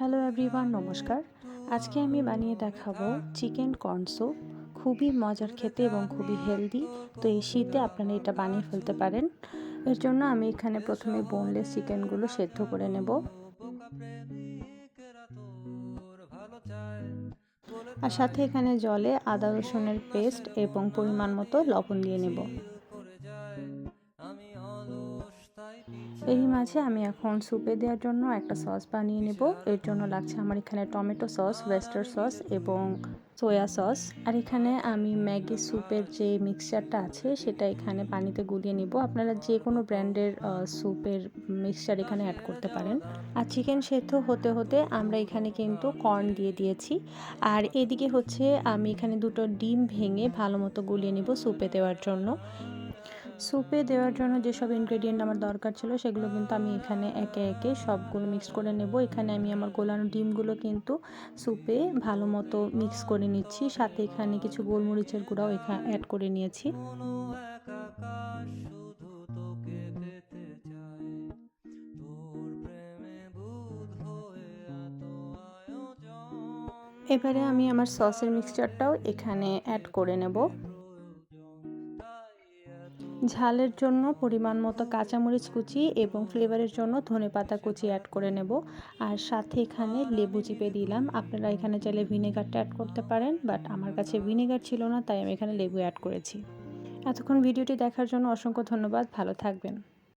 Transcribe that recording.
Hello everyone, নমস্কার। আজকে আমি বানিয়ে দেখাবো চিকেন কর্ন স্যুপ খুবই মজার খেতে এবং খুবই হেলদি তো এই শীতে আপনারা এটা বানিয়ে ফেলতে পারেন। এর জন্য আমি এখানে প্রথমে বোনলেস চিকেনগুলো সেদ্ধ করে নেব। আর সাথে এখানে জলে আদা রসুনের পেস্ট এবং পরিমাণ মতো লবণ দিয়ে নেব। এরই মাঝে আমি এখন স্যুপে দেওয়ার জন্য একটা সস বানিয়ে নেব। এর জন্য লাগছে আমার এখানে টমেটো সস ওয়েস্টার সস এবং সোয়া সস। আর এখানে আমি ম্যাগি স্যুপের যে মিক্সচারটা আছে সেটা এখানে পানিতে গুলিয়ে নিব। আপনারা যে কোনো ব্র্যান্ডের স্যুপের মিক্সচার এখানে অ্যাড করতে পারেন। আর চিকেন সেদ্ধ হতে হতে আমরা এখানে কিন্তু কর্ন দিয়ে দিয়েছি। আর এদিকে হচ্ছে আমি এখানে দুটো ডিম ভেঙে ভালো মতো গুলিয়ে নিব স্যুপে দেওয়ার জন্য। স্যুপে দেওয়ার জন্য যেসব ইনগ্রেডিয়েন্ট আমার দরকার ছিল, সেগুলো কিন্তু আমি এখানে একে একে সবগুলো মিক্স করে নেব। এখানে আমি আমার গোলানো ডিমগুলো কিন্তু স্যুপে ভালো মতো মিক্স করে নিচ্ছি। সাথে এখানে কিছু গোলমরিচের গুঁড়াও এখানে অ্যাড করে নিয়েছি। এবারে আমি আমার সসের মিক্সচারটাও এখানে অ্যাড করে নেব। ঝালের জন্য পরিমাণ মতো কাঁচামরিচ কুচি এবং ফ্লেভারের জন্য ধনে পাতা কুচি অ্যাড করে নেব। আর সাথে এখানে লেবু চিপে দিলাম। আপনারা এখানে চাইলে ভিনেগারটা অ্যাড করতে পারেন বাট আমার কাছে ভিনেগার ছিল না, তাই আমি এখানে লেবু অ্যাড করেছি। এতক্ষণ ভিডিওটি দেখার জন্য অসংখ্য ধন্যবাদ। ভালো থাকবেন।